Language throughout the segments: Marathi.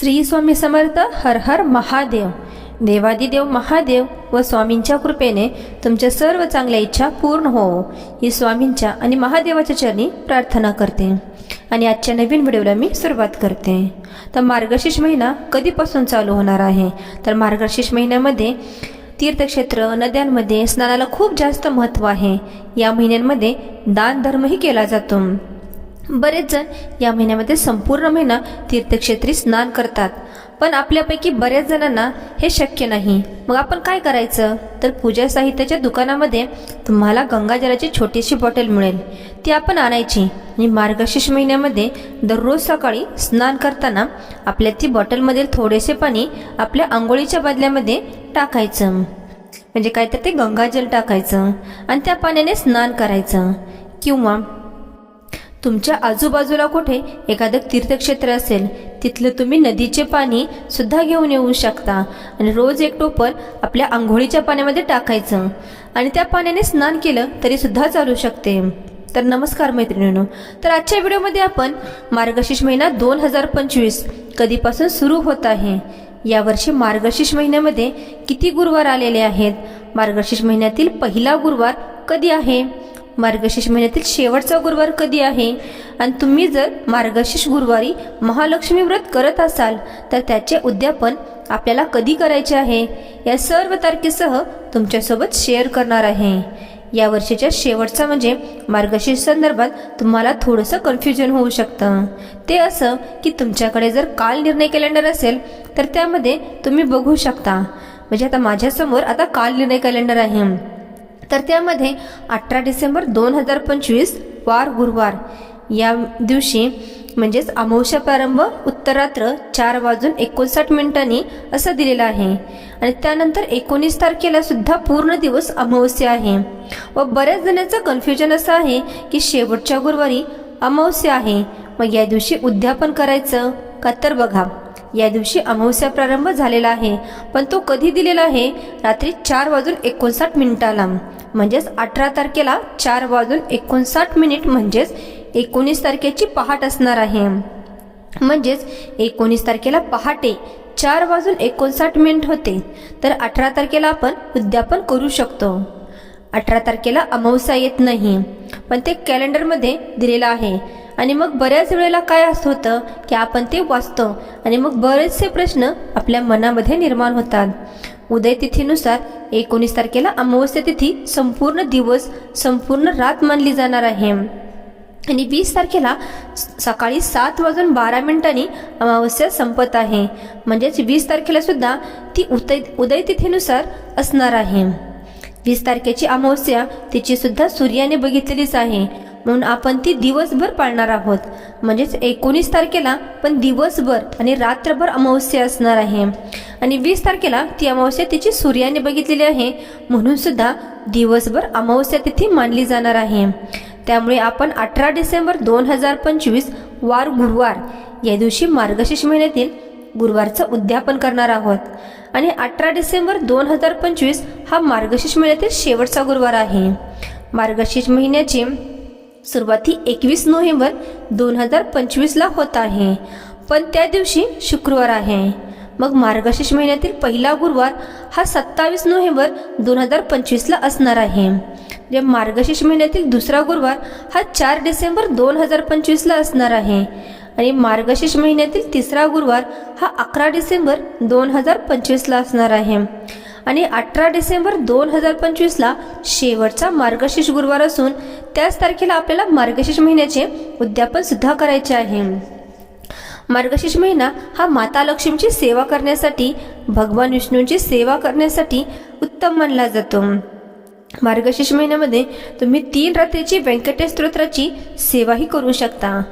श्री स्वामी समर्थ हर हर महादेव. देवादिदेव महादेव व स्वामींच्या कृपेने तुमच्या सर्व चांगल्या इच्छा पूर्ण होवो ही स्वामींच्या आणि महादेवाच्या चरणी प्रार्थना करते. आणि आजच्या नवीन व्हिडिओला मी सुरुवात करते. तर मार्गशीर्ष महिना कधीपासून चालू होणार आहे? तर मार्गशीर्ष महिन्यामध्ये तीर्थक्षेत्र नद्यांमध्ये स्नानाला खूप जास्त महत्त्व आहे. या महिन्यांमध्ये दान धर्मही केला जातो. बरेच जण या महिन्यामध्ये संपूर्ण महिना तीर्थक्षेत्री स्नान करतात. पण आपल्यापैकी बऱ्याच जणांना हे शक्य नाही. मग आपण काय करायचं? तर पूजा साहित्याच्या दुकानामध्ये तुम्हाला गंगाजलाची छोटीशी बॉटल मिळेल. ती आपण आणायची. आणि मार्गशीर्ष महिन्यामध्ये दररोज सकाळी स्नान करताना आपल्या ती बॉटलमधील थोडेसे पाणी आपल्या आंघोळीच्या बदल्यामध्ये टाकायचं. म्हणजे काय तर ते गंगाजल टाकायचं. आणि त्या पाण्याने स्नान करायचं. किंवा तुमच्या आजूबाजूला कुठे एखादं तीर्थक्षेत्र असेल तिथलं तुम्ही नदीचे पाणी सुद्धा घेऊन येऊ शकता. आणि रोज एक टोपर आपल्या आंघोळीच्या पाण्यामध्ये टाकायचं. आणि त्या पाण्याने स्नान केलं तरी सुद्धा चालू शकते. तर नमस्कार मैत्रिणींनो तर आजच्या व्हिडिओमध्ये आपण मार्गशीर्ष महिना दोन हजार पंचवीस कधीपासून सुरू होत आहे. यावर्षी मार्गशीर्ष महिन्यामध्ये किती गुरुवार आलेले आहेत? मार्गशीर्ष महिन्यातील पहिला गुरुवार कधी आहे? मार्गशीर्ष महिन्यातील शेवटचा गुरुवार कधी आहे? आणि तुम्ही जर मार्गशीर्ष गुरुवारी महालक्ष्मी व्रत करत असाल तर त्याचे उद्यापन आपल्याला कधी करायचे आहे? या सर्व तारखेसह तुमच्यासोबत शेअर करणार आहे. या वर्षीच्या शेवटचा म्हणजे मार्गशीर्ष संदर्भात तुम्हाला थोडंसं कन्फ्युजन होऊ शकतं. ते असं की तुमच्याकडे जर काल निर्णय कॅलेंडर असेल तर त्यामध्ये तुम्ही बघू शकता. म्हणजे आता माझ्यासमोर आता काल निर्णय कॅलेंडर आहे. तर त्यामध्ये अठरा डिसेंबर दोन हजार पंचवीस वार गुरुवार. या दिवशी म्हणजेच अमावस्या प्रारंभ उत्तरात्र चार वाजून एकोणसाठ मिनिटांनी असं दिलेलं आहे. आणि त्यानंतर एकोणीस तारखेला सुद्धा पूर्ण दिवस अमावस्या आहे. व बऱ्याच जणांचं कन्फ्युजन असं आहे की शेवटच्या गुरुवारी अमावस्या आहे. मग या दिवशी उद्यापन करायचं का? तर बघा. या दिवशी अमावस्या प्रारंभ झालेला आहे. पण तो कधी दिलेला आहे? रात्री चार वाजून एकोणसाठ मिनिटाला. म्हणजेच अठरा तारखेला चार वाजून एकोणसाठ मिनिट म्हणजेच एकोणीस तारखेची पहाट असणार आहे. म्हणजेच एकोणीस तारखेला पहाटे चार वाजून एकोणसाठ मिनिट होते. तर अठरा तारखेला आपण उद्यापन करू शकतो. अठरा तारखेला अमावस्या येत नाही. पण ते कॅलेंडरमध्ये दिलेलं आहे. आणि मग बऱ्याच वेळेला काय असं होतं की आपण ते वाचतो आणि मग बरेचसे प्रश्न आपल्या मनामध्ये निर्माण होतात. उदय तिथीनुसार एकोणीस तारखेला अमावस्या तिथी संपूर्ण दिवस संपूर्ण रात मानली जाणार आहे. आणि वीस तारखेला सकाळी सात वाजून बारा मिनिटांनी अमावस्या संपत आहे. म्हणजेच वीस तारखेला सुद्धा ती उदय उदय तिथीनुसार असणार आहे. वीस तारखेची अमावस्या तिची सुद्धा सूर्याने बघितलेलीच आहे. म्हणून आपण ती दिवसभर पाळणार आहोत. म्हणजेच एकोणीस तारखेला पण दिवसभर आणि रात्रभर अमावस्या असणार आहे. आणि वीस तारखेला ती अमावस्या तिची सूर्याने बघितलेली आहे. म्हणून सुद्धा दिवसभर अमावस्या तिथी मानली जाणार आहे. त्यामुळे आपण अठरा डिसेंबर दोन हजार पंचवीस वार गुरुवार या दिवशी मार्गशीर्ष महिन्यातील गुरुवारचं उद्यापन करणार आहोत. आणि अठरा डिसेंबर दोन हजार पंचवीस हा मार्गशीर्ष महिन्यातील शेवटचा गुरुवार आहे. मार्गशीर्ष महिन्याची सुरुवाती एकवीस नोव्हेंबर दोन हजार पंचवीसला होत आहे. पण त्या दिवशी शुक्रवार आहे. मग मार्गशीर्ष महिन्यातील पहिला गुरुवार हा सत्तावीस नोव्हेंबर दोन हजार पंचवीसला असणार आहे. जे मार्गशीर्ष महिन्यातील दुसरा गुरुवार हा चार डिसेंबर दोन हजार पंचवीसला असणार आहे. आणि मार्गशीर्ष महिन्यातील तिसरा गुरुवार हा अकरा डिसेंबर दोन हजार पंचवीसला असणार आहे. आणि अठरा डिसेंबर दोन हजार पंचवीसला शेवटचा मार्गशीर्ष गुरुवार असून त्याच तारखेला आपल्याला मार्गशीर्ष महिन्याचे उद्यापन सुद्धा करायचे आहे. मार्गशीर्ष महिना हा माता लक्ष्मीची सेवा करण्यासाठी भगवान विष्णूंची सेवा करण्यासाठी उत्तम मानला जातो. मार्गशीर्ष महिन्यामध्ये तुम्ही तीन रात्रीची व्यंकटेश स्तोत्राची सेवाही करू शकता.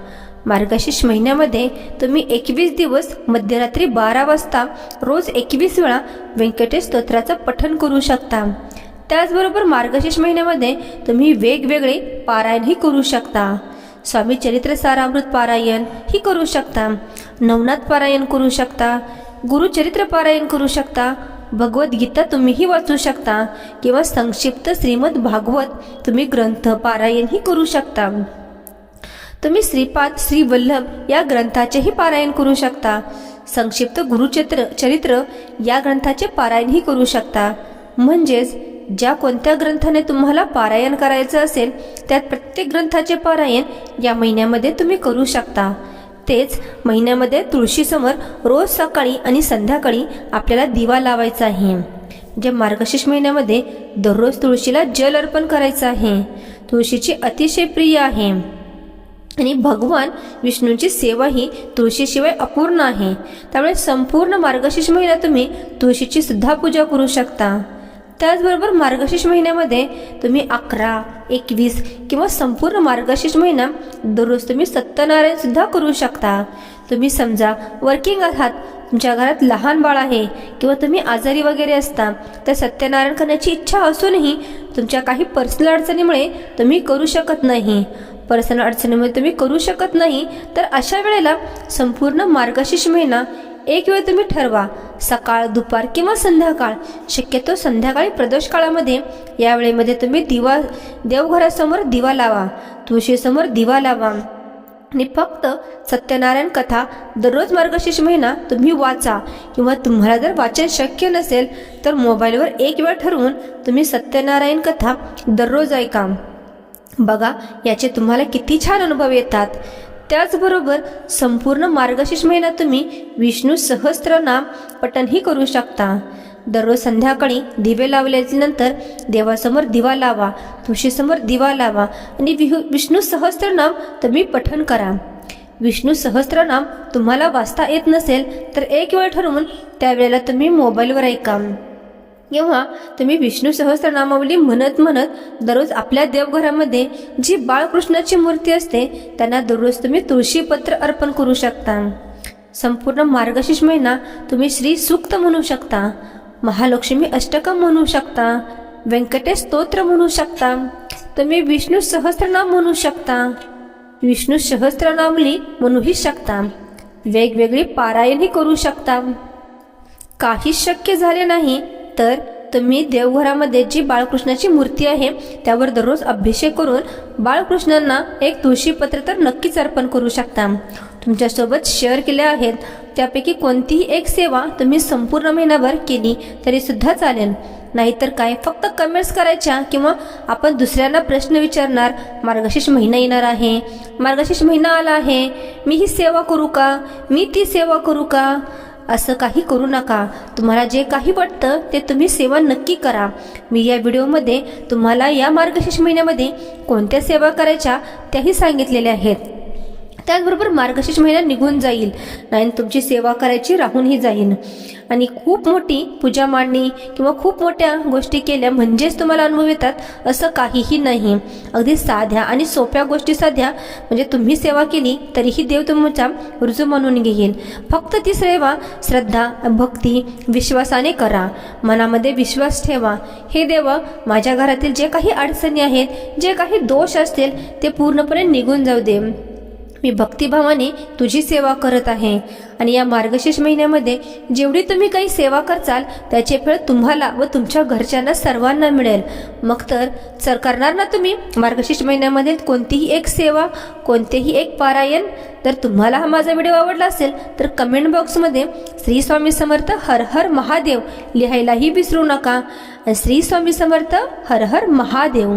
मार्गशीर्ष महिन्यामध्ये तुम्ही एकवीस दिवस मध्यरात्री बारा वाजता रोज एकवीस वेळा व्यंकटेश स्तोत्राचं पठण करू शकता. त्याचबरोबर मार्गशीर्ष महिन्यामध्ये तुम्ही वेगवेगळे पारायणही करू शकता. स्वामी चरित्र सारामृत पारायण ही करू शकता. नवनाथ पारायण करू शकता. गुरुचरित्र पारायण करू शकता. भगवद्गीता तुम्हीही वाचू शकता. किंवा संक्षिप्त श्रीमद भागवत तुम्ही ग्रंथ पारायणही करू शकता. तुम्ही श्रीपाद श्री वल्लभ या ग्रंथाचेही पारायण करू शकता. संक्षिप्त गुरुचित्र चरित्र या ग्रंथाचे पारायणही करू शकता. म्हणजेच ज्या कोणत्या ग्रंथाने तुम्हाला पारायण करायचं असेल त्यात प्रत्येक ग्रंथाचे पारायण या महिन्यामध्ये तुम्ही करू शकता. तेच महिन्यामध्ये तुळशीसमोर रोज सकाळी आणि संध्याकाळी आपल्याला दिवा लावायचा आहे. जे मार्गशीर्ष महिन्यामध्ये दररोज तुळशीला जल अर्पण करायचं आहे. तुळशीची अतिशय प्रिय आहे. आणि भगवान विष्णूंची सेवा ही तुळशीशिवाय अपूर्ण आहे. त्यामुळे संपूर्ण मार्गशीर्ष महिना तुम्ही तुळशीची सुद्धा पूजा करू शकता. त्याचबरोबर मार्गशीर्ष महिन्यामध्ये तुम्ही अकरा एकवीस किंवा संपूर्ण मार्गशीर्ष महिना दररोज तुम्ही सत्यनारायण सुद्धा करू शकता. तुम्ही समजा वर्किंग आहात तुमच्या घरात लहान बाळ आहे किंवा तुम्ही आजारी वगैरे असता तर सत्यनारायण करण्याची इच्छा असूनही तुमच्या काही पर्सनल अडचणीमुळे तुम्ही करू शकत नाही. पर्सनल अडचणीमुळे तुम्ही करू शकत नाही तर अशा वेळेला संपूर्ण मार्गशीर्ष महिना एक वेळ तुम्ही ठरवा. सकाळ दुपार किंवा संध्याकाळ. शक्यतो संध्याकाळी प्रदोष काळामध्ये या वेळेमध्ये तुम्ही दिवा देवघरासमोर दिवा लावा. तुळशीसमोर दिवा लावा. आणि फक्त सत्यनारायण कथा दररोज मार्गशीर्ष महिना तुम्ही वाचा. किंवा तुम्हाला जर वाचन शक्य नसेल तर मोबाईलवर एक वेळ ठरवून तुम्ही सत्यनारायण कथा दररोज ऐका. बघा याचे तुम्हाला किती छान अनुभव येतात. त्याचबरोबर संपूर्ण मार्गशीर्ष महिना तुम्ही विष्णू सहस्त्रनाम पठणही करू शकता. दररोज संध्याकाळी दिवे लावल्यानंतर देवासमोर दिवा लावा तुळशीसमोर दिवा लावा आणि विहू विष्णू सहस्त्रनाम तुम्ही पठण करा. विष्णू सहस्त्रनाम तुम्हाला वाचता येत नसेल तर एक वेळ ठरवून त्यावेळेला तुम्ही मोबाईलवर ऐका. किंवा तुम्ही विष्णू सहस्रनामावली म्हणत म्हणत दररोज आपल्या देवघरामध्ये जी बाळकृष्णाची मूर्ती असते त्यांना दररोज तुम्ही तुळशीपत्र अर्पण करू शकता. संपूर्ण मार्गशीर्ष महिना तुम्ही श्री सूक्त म्हणू शकता. महालक्ष्मी अष्टकम म्हणू शकता. व्यंकटेश स्तोत्र म्हणू शकता. तुम्ही विष्णू सहस्त्रनाम म्हणू शकता. विष्णू सहस्त्रनामली म्हणूही शकता. वेगवेगळी पारायणही करू शकता. काही शक्य झाले नाही तर तुम्ही देवघरामध्ये जी बाळकृष्णाची मूर्ती आहे त्यावर दररोज अभिषेक करून बाळकृष्णांना एक तुळशीपत्र तर नक्कीच अर्पण करू शकता. तुमच्यासोबत शेअर केल्या आहेत. त्यापैकी कोणतीही एक सेवा तुम्ही संपूर्ण महिनाभर केली तरीसुद्धा चालेल. नाहीतर काय? फक्त कमेंट्स करायच्या किंवा आपण दुसऱ्यांना प्रश्न विचारणार मार्गशीर्ष महिना येणार आहे. मार्गशीर्ष महिना आला आहे. मी ही सेवा करू का? मी ती सेवा करू का? असं काही करू नका. तुम्हाला जे काही वाटतं ते तुम्ही सेवा नक्की करा. मी या व्हिडिओमध्ये तुम्हाला या मार्गशीर्ष महिन्यामध्ये कोणत्या सेवा करायच्या त्याही सांगितलेल्या आहेत. त्याचबरोबर मार्गशीर्ष महिना निघून जाईल. नाही तुमची सेवा करायची राहूनही जाईल आणि खूप मोठी पूजा मांडणी किंवा खूप मोठ्या गोष्टी केल्या म्हणजेच तुम्हाला अनुभव येतात असं काहीही नाही. अगदी साध्या आणि सोप्या गोष्टी साध्या म्हणजे तुम्ही सेवा केली तरीही देव तुमचा रुजू म्हणून घेईल. फक्त ती सेवा श्रद्धा भक्ती विश्वासाने करा. मनामध्ये विश्वास ठेवा. हे देव माझ्या घरातील जे काही अडचणी आहेत जे काही दोष असतील ते पूर्णपणे निघून जाऊ दे. मी भक्तिभावाने तुझी सेवा करत आहे. आणि या मार्गशीर्ष महिन्यामध्ये जेवढी तुम्ही काही सेवा करचाल त्याचे फळ तुम्हाला व तुमच्या घरच्यांना सर्वांना मिळेल. मग तर सर करणार ना तुम्ही? मार्गशीर्ष महिन्यामध्ये कोणतीही एक सेवा कोणतेही एक पारायण? तर तुम्हाला हा माझा व्हिडिओ आवडला असेल तर कमेंट बॉक्समध्ये श्री स्वामी समर्थ हर हर महादेव लिहायलाही विसरू नका. श्री स्वामी समर्थ हर हर महादेव.